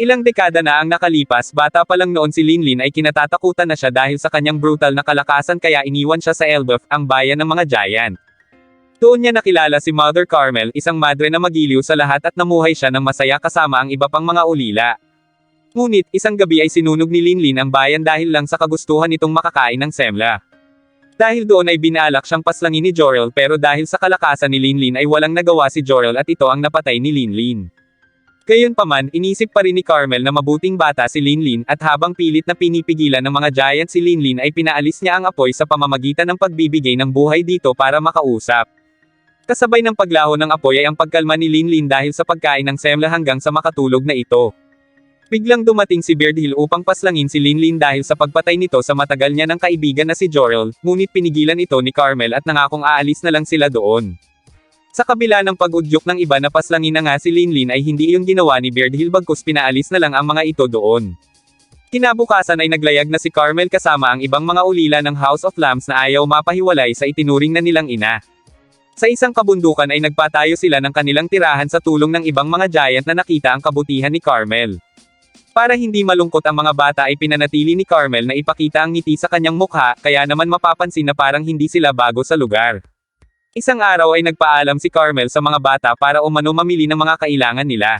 Ilang dekada na ang nakalipas, bata pa lang noon si Linlin ay kinatatakutan na siya dahil sa kanyang brutal na kalakasan kaya iniwan siya sa Elbeuf, ang bayan ng mga giant. Doon niya nakilala si Mother Carmel, isang madre na magiliw sa lahat at namuhay siya ng masaya kasama ang iba pang mga ulila. Ngunit, isang gabi ay sinunog ni Linlin ang bayan dahil lang sa kagustuhan nitong makakain ng semla. Dahil doon ay binalak siyang paslangin ni Jorel pero dahil sa kalakasan ni Linlin ay walang nagawa si Jorel at ito ang napatay ni Linlin. Gayunpaman, inisip pa rin ni Carmel na mabuting bata si Linlin at habang pilit na pinipigilan ng mga giant si Linlin ay pinaalis niya ang apoy sa pamamagitan ng pagbibigay ng buhay dito para makausap. Kasabay ng paglaho ng apoy ay ang pagkalma ni Linlin dahil sa pagkain ng semla hanggang sa makatulog na ito. Biglang dumating si Beardhill upang paslangin si Linlin dahil sa pagpatay nito sa matagal niya ng kaibigan na si Jorel, ngunit pinigilan ito ni Carmel at nangakong aalis na lang sila doon. Sa kabila ng pag-udyok ng iba na paslangin na nga si Linlin ay hindi iyon ginawa ni Beardhill bagkus pinaalis na lang ang mga ito doon. Kinabukasan ay naglayag na si Carmel kasama ang ibang mga ulila ng House of Lambs na ayaw mapahiwalay sa itinuring na nilang ina. Sa isang kabundukan ay nagpatayo sila ng kanilang tirahan sa tulong ng ibang mga giant na nakita ang kabutihan ni Carmel. Para hindi malungkot ang mga bata ay pinanatili ni Carmel na ipakita ang ngiti sa kanyang mukha, kaya naman mapapansin na parang hindi sila bago sa lugar. Isang araw ay nagpaalam si Carmel sa mga bata para umano mamili ng mga kailangan nila.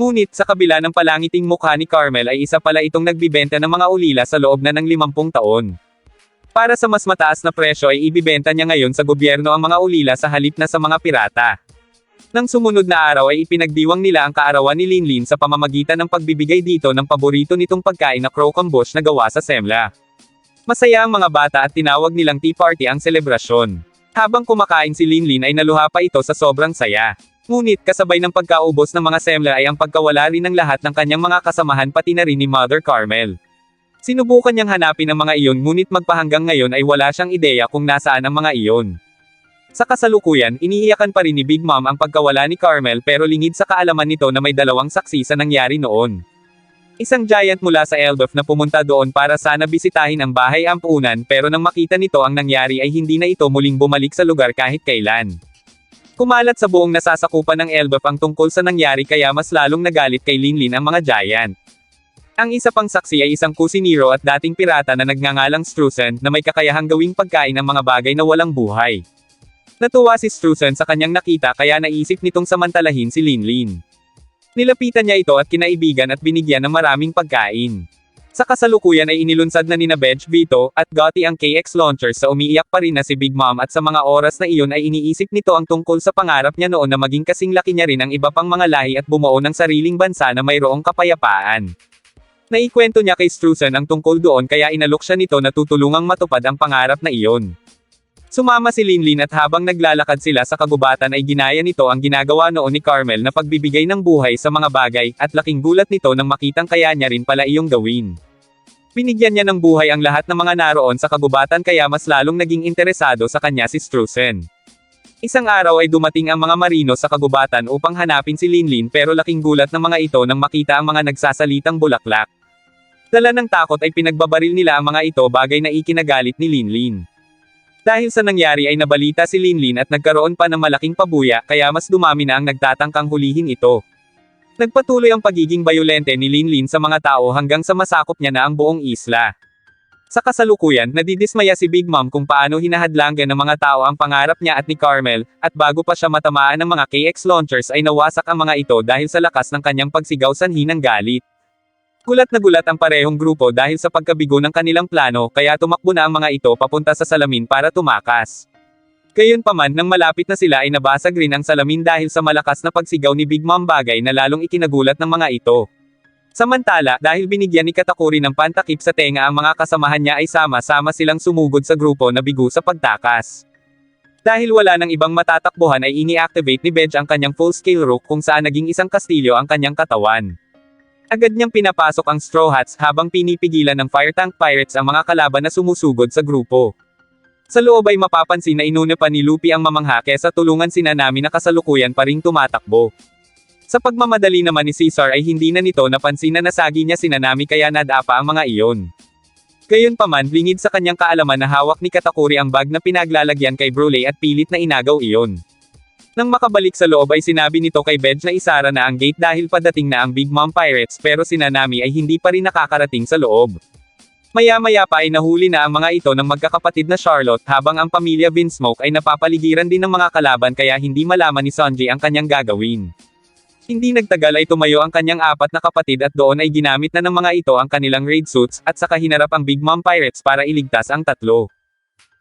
Ngunit sa kabila ng palangiting mukha ni Carmel ay isa pala itong nagbibenta ng mga ulila sa loob na ng 50 taon. Para sa mas mataas na presyo ay ibibenta niya ngayon sa gobyerno ang mga ulila sa halip na sa mga pirata. Nang sumunod na araw ay ipinagdiwang nila ang kaarawan ni Linlin sa pamamagitan ng pagbibigay dito ng paborito nitong pagkain na croquembouche na gawa sa semla. Masaya ang mga bata at tinawag nilang tea party ang selebrasyon. Habang kumakain si Linlin ay naluha pa ito sa sobrang saya. Ngunit kasabay ng pagkaubos ng mga semla ay ang pagkawala rin ng lahat ng kanyang mga kasamahan pati na rin ni Mother Carmel. Sinubukan niyang hanapin ang mga iyon ngunit magpahanggang ngayon ay wala siyang ideya kung nasaan ang mga iyon. Sa kasalukuyan, iniiyakan pa rin ni Big Mom ang pagkawala ni Carmel pero lingid sa kaalaman nito na may dalawang saksi sa nangyari noon. Isang giant mula sa Elbeuf na pumunta doon para sana bisitahin ang bahay ampunan pero nang makita nito ang nangyari ay hindi na ito muling bumalik sa lugar kahit kailan. Kumalat sa buong nasasakupan ng Elbeuf ang tungkol sa nangyari kaya mas lalong nagalit kay Linlin ang mga giant. Ang isa pang saksi ay isang kusiniro at dating pirata na nagngangalang Strusen na may kakayahang gawing pagkain ng mga bagay na walang buhay. Natuwa si Strusen sa kanyang nakita kaya naisip nitong samantalahin si Linlin. Nilapitan niya ito at kinaibigan at binigyan ng maraming pagkain. Sa kasalukuyan ay inilunsad na nina Bench Vito at Gotti ang KX launchers sa umiiyak pa rin na si Big Mom at sa mga oras na iyon ay iniisip nito ang tungkol sa pangarap niya noon na maging kasing laki niya rin ang iba pang mga lahi at bumuo ng sariling bansa na mayroong kapayapaan. Naikwento niya kay Strusen ang tungkol doon kaya inalok siya nito na tutulungang matupad ang pangarap na iyon. Sumama si Linlin at habang naglalakad sila sa kagubatan ay ginaya nito ang ginagawa noon ni Carmel na pagbibigay ng buhay sa mga bagay, at laking gulat nito nang makitang kaya niya rin pala iyong gawin. Binigyan niya ng buhay ang lahat ng mga naroon sa kagubatan kaya mas lalong naging interesado sa kanya si Strusen. Isang araw ay dumating ang mga marino sa kagubatan upang hanapin si Linlin pero laking gulat ng mga ito nang makita ang mga nagsasalitang bulaklak. Dala ng takot ay pinagbabaril nila ang mga ito bagay na ikinagalit ni Linlin. Dahil sa nangyari ay nabalita si Linlin at nagkaroon pa ng malaking pabuya kaya mas dumami na ang nagtatangkang hulihin ito. Nagpatuloy ang pagiging bayolente ni Linlin sa mga tao hanggang sa masakop niya na ang buong isla. Sa kasalukuyan, nadidismaya si Big Mom kung paano hinahadlangan ng mga tao ang pangarap niya at ni Carmel, at bago pa siya matamaan ng mga KX launchers ay nawasak ang mga ito dahil sa lakas ng kanyang pagsigaw sanhi ng galit. Gulat na gulat ang parehong grupo dahil sa pagkabigo ng kanilang plano kaya tumakbo na ang mga ito papunta sa salamin para tumakas. Gayunpaman nang malapit na sila ay nabasag rin ang salamin dahil sa malakas na pagsigaw ni Big Mom bagay na lalong ikinagulat ng mga ito. Samantala, dahil binigyan ni Katakuri ng pantakip sa tenga ang mga kasamahan niya ay sama-sama silang sumugod sa grupo na bigo sa pagtakas. Dahil wala ng ibang matatakbuhan ay ini-activate ni Benj ang kanyang full-scale rook kung saan naging isang kastilyo ang kanyang katawan. Agad niyang pinapasok ang Straw Hats habang pinipigilan ng Fire Tank Pirates ang mga kalaban na sumusugod sa grupo. Sa loob ay mapapansin na inuna pa ni Luffy ang mamangha kesa tulungan sina Nami na kasalukuyan pa ring tumatakbo. Sa pagmamadali naman ni Caesar ay hindi na nito napansin na nasagi niya si Nanami kaya nadapa ang mga iyon. Gayunpaman, lingid sa kanyang kaalaman na hawak ni Katakuri ang bag na pinaglalagyan kay Brule at pilit na inagaw iyon. Nang makabalik sa loob ay sinabi nito kay Bedge na isara na ang gate dahil padating na ang Big Mom Pirates pero si Nanami ay hindi pa rin nakakarating sa loob. Maya-maya pa ay nahuli na ang mga ito ng magkakapatid na Charlotte habang ang pamilya Vinsmoke ay napapaligiran din ng mga kalaban kaya hindi malaman ni Sanji ang kanyang gagawin. Hindi nagtagal ay tumayo ang kanyang apat na kapatid at doon ay ginamit na ng mga ito ang kanilang raid suits at saka hinarap ang Big Mom Pirates para iligtas ang tatlo.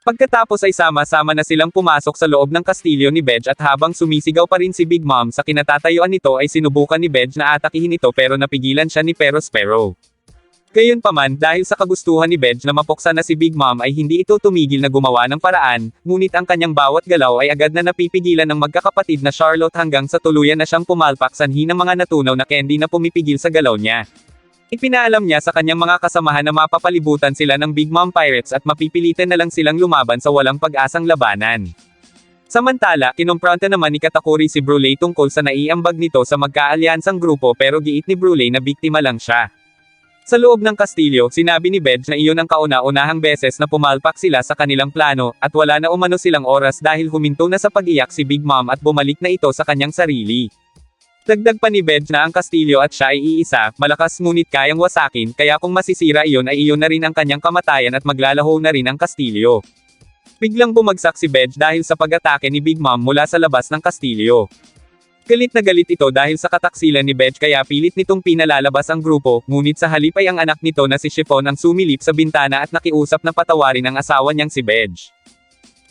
Pagkatapos ay sama-sama na silang pumasok sa loob ng kastilyo ni Bedge at habang sumisigaw pa rin si Big Mom sa kinatatayuan nito ay sinubukan ni Bedge na atakihin ito pero napigilan siya ni Pero Sparrow. Gayunpaman, dahil sa kagustuhan ni Bedge na mapuksa na si Big Mom ay hindi ito tumigil na gumawa ng paraan, ngunit ang kanyang bawat galaw ay agad na napipigilan ng magkakapatid na Charlotte hanggang sa tuluyan na siyang pumalpak sanhi ng mga natunaw na candy na pumipigil sa galaw niya. Ipinaalam niya sa kanyang mga kasamahan na mapapalibutan sila ng Big Mom Pirates at mapipilitan na lang silang lumaban sa walang pag-asang labanan. Samantala, kinumpronta naman ni Katakuri si Bruley tungkol sa naiambag nito sa magkaalyansang grupo pero giit ni Bruley na biktima lang siya. Sa loob ng kastilyo, sinabi ni Bedge na iyon ang kauna-unahang beses na pumalpak sila sa kanilang plano, at wala na umano silang oras dahil huminto na sa pag-iyak si Big Mom at bumalik na ito sa kanyang sarili. Dagdag pa ni Bedge na ang kastilyo at siya ay iisa, malakas ngunit kayang wasakin, kaya kung masisira iyon ay iyon na rin ang kanyang kamatayan at maglalaho na rin ang kastilyo. Biglang bumagsak si Bedge dahil sa pag-atake ni Big Mom mula sa labas ng kastilyo. Galit na galit ito dahil sa kataksilan ni Bedge kaya pilit nitong pinalalabas ang grupo, ngunit sa halip ay ang anak nito na si Chiffon ang sumilip sa bintana at nakiusap na patawarin ang asawa niyang si Bedge.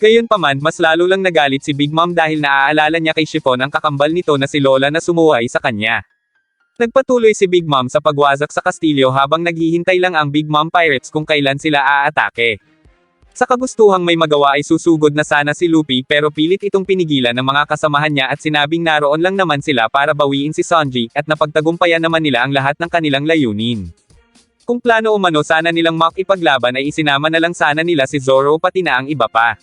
Gayunpaman, mas lalo lang nagalit si Big Mom dahil naaalala niya kay Chiffon ang kakambal nito na si Lola na sumuway sa kanya. Nagpatuloy si Big Mom sa pagwasak sa kastilyo habang naghihintay lang ang Big Mom Pirates kung kailan sila aatake. Sa kagustuhang may magawa ay susugod na sana si Luffy pero pilit itong pinigilan ng mga kasamahan niya at sinabing naroon lang naman sila para bawiin si Sanji at napagtagumpayan naman nila ang lahat ng kanilang layunin. Kung plano umano sana nilang makipaglaban ay isinama na lang sana nila si Zoro pati na ang iba pa.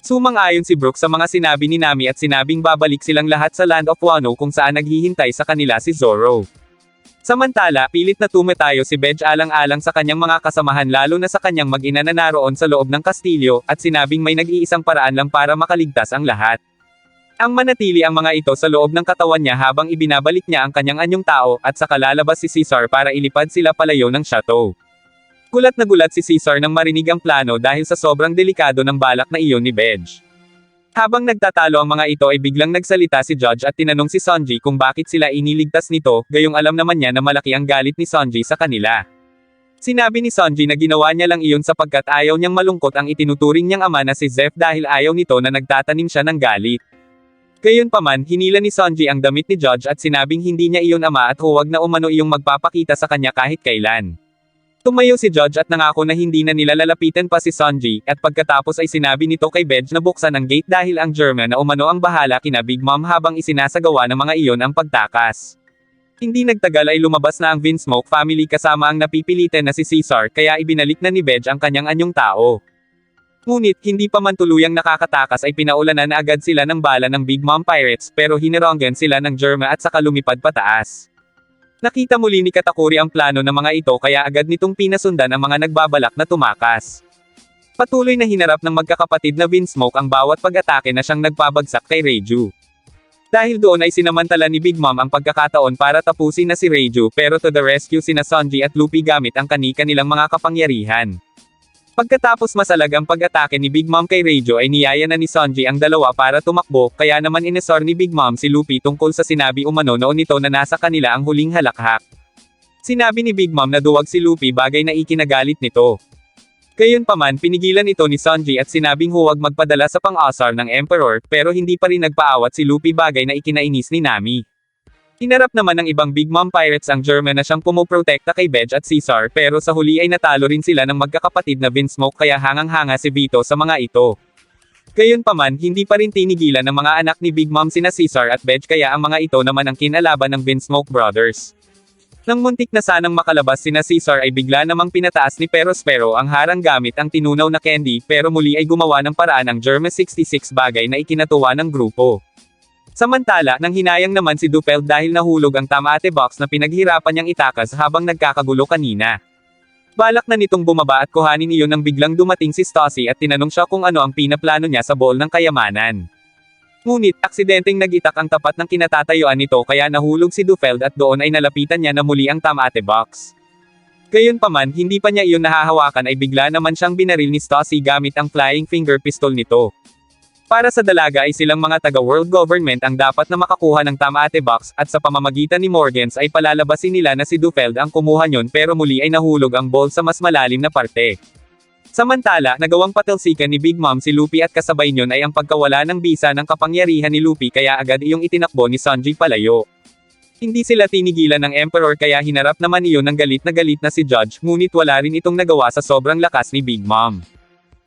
Sumang-ayon si Brook sa mga sinabi ni Nami at sinabing babalik silang lahat sa Land of Wano kung saan naghihintay sa kanila si Zoro. Samantala, pilit na tumetayo si Bedge alang-alang sa kanyang mga kasamahan lalo na sa kanyang mag-ina na naroon sa loob ng kastilyo, at sinabing may nag-iisang paraan lang para makaligtas ang lahat. Ang manatili ang mga ito sa loob ng katawan niya habang ibinabalik niya ang kanyang anyong tao, at saka lalabas si Caesar para ilipad sila palayo ng chateau. Gulat na gulat si Caesar nang marinig ang plano dahil sa sobrang delikado ng balak na iyon ni Bedge. Habang nagtatalo ang mga ito ay biglang nagsalita si Judge at tinanong si Sanji kung bakit sila iniligtas nito, gayong alam naman niya na malaki ang galit ni Sanji sa kanila. Sinabi ni Sanji na ginawa niya lang iyon sapagkat ayaw niyang malungkot ang itinuturing niyang ama na si Zeph dahil ayaw nito na nagtatanim siya ng galit. Gayunpaman, hinila ni Sanji ang damit ni Judge at sinabing hindi niya iyon ama at huwag na umano iyong magpapakita sa kanya kahit kailan. Tumayo si Judge at nangako na hindi na nila lalapitan pa si Sanji, at pagkatapos ay sinabi nito kay Bedge na buksan ang gate dahil ang German na umano ang bahala kina Big Mom habang isinasagawa ng mga iyon ang pagtakas. Hindi nagtagal ay lumabas na ang Vinsmoke family kasama ang napipilitan na si Caesar kaya ibinalik na ni Bedge ang kanyang anyong tao. Ngunit, hindi pa man tuluyang nakakatakas ay pinaulanan na agad sila ng bala ng Big Mom Pirates pero hinironggan sila ng Germa at saka lumipad pataas. Nakita muli ni Katakuri ang plano ng mga ito kaya agad nitong pinasundan ang mga nagbabalak na tumakas. Patuloy na hinarap ng magkakapatid na Vinsmoke ang bawat pag-atake na siyang nagpabagsak kay Reiju. Dahil doon ay sinamantala ni Big Mom ang pagkakataon para tapusin na si Reiju pero to the rescue sina Sanji at Luffy gamit ang kani-kanilang mga kapangyarihan. Pagkatapos masalag ang pag-atake ni Big Mom kay Reiju ay niyaya na ni Sanji ang dalawa para tumakbo, kaya naman inesor ni Big Mom si Luffy tungkol sa sinabi umano noon nito na nasa kanila ang huling halakhak. Sinabi ni Big Mom na duwag si Luffy bagay na ikinagalit nito. Gayunpaman pinigilan ito ni Sanji at sinabing huwag magpadala sa pang-asar ng Emperor, pero hindi pa rin nagpaawat si Luffy bagay na ikinainis ni Nami. Hinarap naman ng ibang Big Mom Pirates ang German na siyang pumuprotekta kay Bedge at Caesar pero sa huli ay natalo rin sila ng magkakapatid na Vinsmoke kaya hangang-hanga si Vito sa mga ito. Gayunpaman, hindi pa rin tinigilan ng mga anak ni Big Mom sina Caesar at Bedge kaya ang mga ito naman ang kinalaban ng Vinsmoke Brothers. Nang muntik na sanang makalabas sina Caesar ay bigla namang pinataas ni Perospero ang harang gamit ang tinunaw na candy pero muli ay gumawa ng paraan ang Germa 66 bagay na ikinatuwa ng grupo. Samantala, nang hinayang naman si Dupelt dahil nahulog ang tamate box na pinaghirapan niyang itakas habang nagkakagulo kanina. Balak na nitong bumaba at kuhanin iyon nang biglang dumating si Stassi at tinanong siya kung ano ang pinaplano niya sa bowl ng kayamanan. Ngunit, aksidenteng nagitak ang tapat ng kinatatayuan nito kaya nahulog si Dufeld at doon ay nalapitan niya na muli ang Tamate box. Gayunpaman, hindi pa niya iyon nahahawakan ay bigla naman siyang binaril ni Stassi gamit ang flying finger pistol nito. Para sa dalaga ay silang mga taga-world government ang dapat na makakuha ng Tamate box at sa pamamagitan ni Morgans ay palalabasin nila na si Dufeld ang kumuha nyon pero muli ay nahulog ang ball sa mas malalim na parte. Samantala, nagawang patalsikan ni Big Mom si Luffy at kasabay nyon ay ang pagkawala ng bisa ng kapangyarihan ni Luffy kaya agad iyong itinakbo ni Sanji palayo. Hindi sila tinigilan ng Emperor kaya hinarap naman iyon ng galit na galit na si Judge, ngunit wala rin itong nagawa sa sobrang lakas ni Big Mom.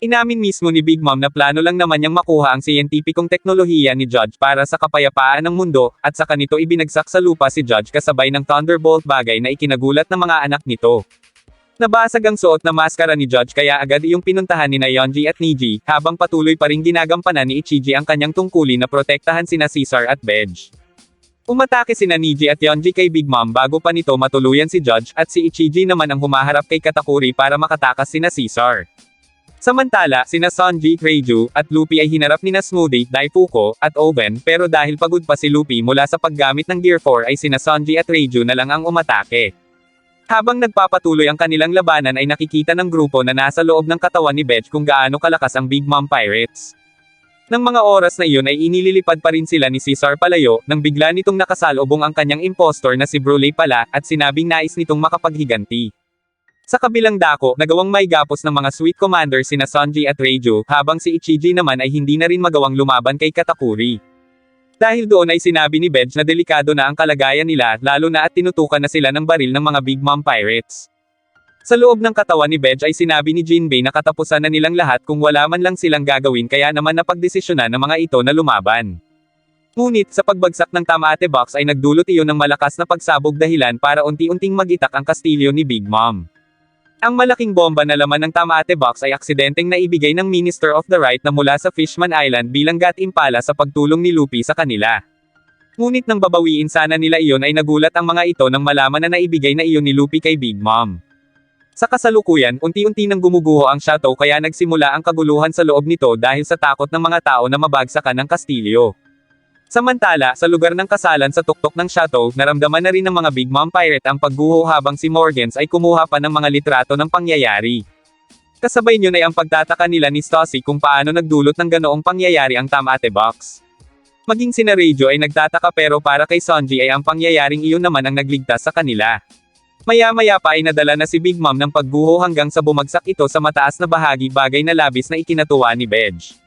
Inamin mismo ni Big Mom na plano lang naman niyang makuha ang siyentipikong teknolohiya ni Judge para sa kapayapaan ng mundo, at sa kanito ibinagsak sa lupa si Judge kasabay ng Thunderbolt bagay na ikinagulat ng mga anak nito. Nabasag ang suot na maskara ni Judge kaya agad iyong pinuntahan ni Yonji at Niji, habang patuloy pa ring ginagampanan ni Ichiji ang kanyang tungkulin na protektahan sina Caesar at Bedge. Umatake sina Niji at Yonji kay Big Mom bago pa nito matuluyan si Judge at si Ichiji naman ang humaharap kay Katakuri para makatakas sina Caesar. Samantala, sina Sanji, Reiju, at Luffy ay hinarap ni Smoothie, Daifuko, at Oben pero dahil pagod pa si Luffy mula sa paggamit ng Gear 4 ay sina Sanji at Reiju na lang ang umatake. Habang nagpapatuloy ang kanilang labanan ay nakikita ng grupo na nasa loob ng katawan ni Betch kung gaano kalakas ang Big Mom Pirates. Nang mga oras na iyon ay inililipad pa rin sila ni Caesar palayo, nang bigla nitong nakasalubong ang kanyang impostor na si Brule pala, at sinabing nais nitong makapaghiganti. Sa kabilang dako, nagawang may gapos ng mga sweet commanders sina Sanji at Reiju, habang si Ichiji naman ay hindi na rin magawang lumaban kay Katakuri. Dahil doon ay sinabi ni Bedge na delikado na ang kalagayan nila, lalo na at tinutukan na sila ng baril ng mga Big Mom Pirates. Sa loob ng katawan ni Bedge ay sinabi ni Jinbei na katapusan na nilang lahat kung wala man lang silang gagawin kaya naman napagdesisyonan ng mga ito na lumaban. Ngunit, sa pagbagsak ng Tamate Box ay nagdulot iyon ng malakas na pagsabog dahilan para unti-unting magitak ang kastilyo ni Big Mom. Ang malaking bomba na laman ng Tamate Box ay aksidenteng naibigay ng Minister of the Right na mula sa Fishman Island bilang gatimpala sa pagtulong ni Luffy sa kanila. Ngunit nang babawiin sana nila iyon ay nagulat ang mga ito nang malaman na naibigay na iyon ni Luffy kay Big Mom. Sa kasalukuyan, unti-unti nang gumuguho ang shadow kaya nagsimula ang kaguluhan sa loob nito dahil sa takot ng mga tao na mabagsakan ng kastilyo. Samantala, sa lugar ng kasalan sa tuktok ng chateau, naramdaman na rin ng mga Big Mom Pirate ang pagguho habang si Morgans ay kumuha pa ng mga litrato ng pangyayari. Kasabay nyo na ang pagtataka nila ni Stassi kung paano nagdulot ng ganoong pangyayari ang Tamate Box. Maging sina Radio ay nagtataka pero para kay Sanji ay ang pangyayaring iyon naman ang nagligtas sa kanila. Maya-maya pa ay nadala na si Big Mom ng pagguho hanggang sa bumagsak ito sa mataas na bahagi bagay na labis na ikinatuwa ni Bedge.